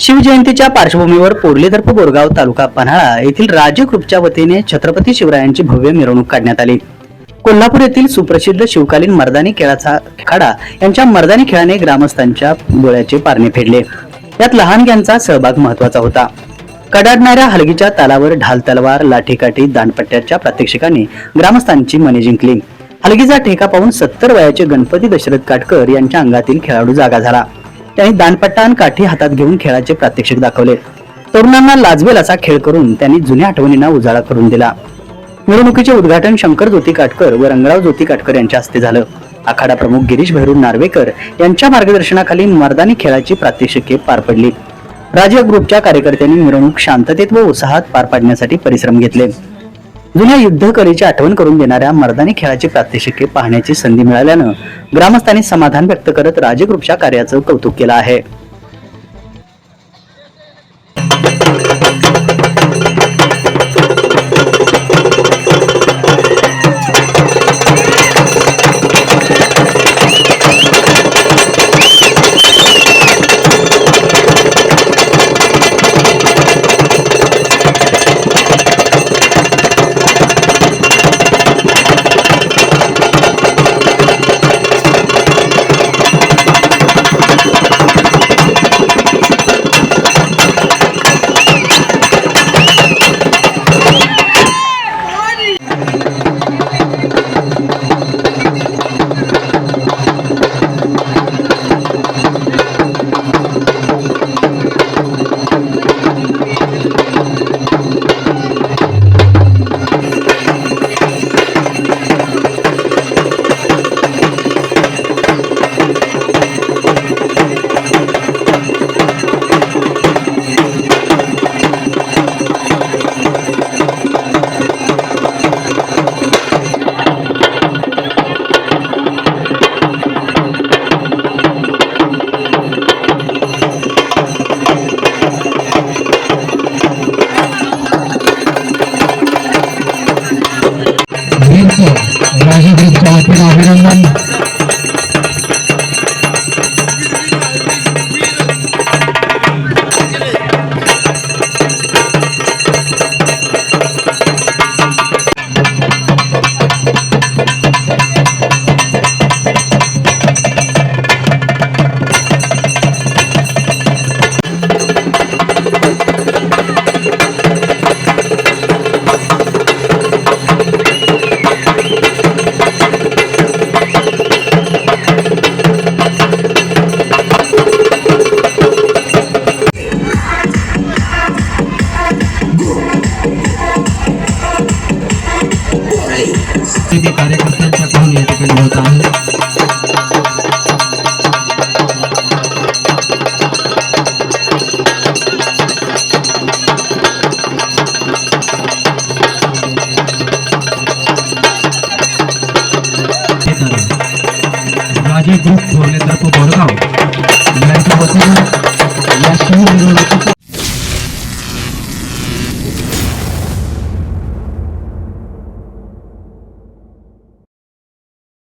शिवजयंतीच्या पार्श्वभूमीवर पोर्लीदर्प बोरगाव तालुका पन्हाळा येथील राजे ग्रुपच्या वतीने छत्रपती शिवरायांची भव्य मिरवणूक काढण्यात आली. कोल्हापूर येथील सुप्रसिद्ध शिवकालीन मर्दानी खेळाचा खाडा यांच्या मर्दानी खेळाने ग्रामस्थांच्या डोळ्याचे पारणे फेडले. यात लहानग्यांचा सहभाग महत्त्वाचा होता. कडाडणाऱ्या हलगीच्या तालावर ढाल तलवार लाठीकाठी दांडपट्ट्याच्या प्रात्यक्षिकांनी ग्रामस्थांची मने जिंकली. हलगीचा ठेका पाहून सत्तर वयाचे गणपती दशरथ काटकर यांच्या अंगातील खेळाडू जागा झाला. त्यांनी दानपट्टा आणि काठी हातात घेऊन खेळाचे प्रात्यक्षिक दाखवले. तरुणांना लाजवेल असा खेळ करून त्यांनी जुन्या आठवणींना उजाळा करून दिला. मिरवणुकीचे उद्घाटन शंकर ज्योती काटकर व रंगराव ज्योती काटकर यांच्या हस्ते झालं. आखाडा प्रमुख गिरीश भैरू नार्वेकर यांच्या मार्गदर्शनाखाली मर्दानी खेळाची प्रात्यक्षिके पार पडली. राजा ग्रुपच्या कार्यकर्त्यांनी मिरवणूक शांततेत व उत्साहात पार पाडण्यासाठी परिश्रम घेतले. जुन्या युद्ध कलेची आठवण करून देणाऱ्या मर्दानी खेळाची प्रात्यक्षिके पाहण्याची संधी मिळाल्यानं ग्रामस्थांनी समाधान व्यक्त करत राजग्रुपच्या कार्याचं कौतुक केलं आहे. स्थिती कार्यकर्त्यांच्या पाहून या ठिकाणी होत आहे राजे ग्रुप थोरले तर्फ बोरगाव यांच्या वतीनं या शिव मिरवणुकीचं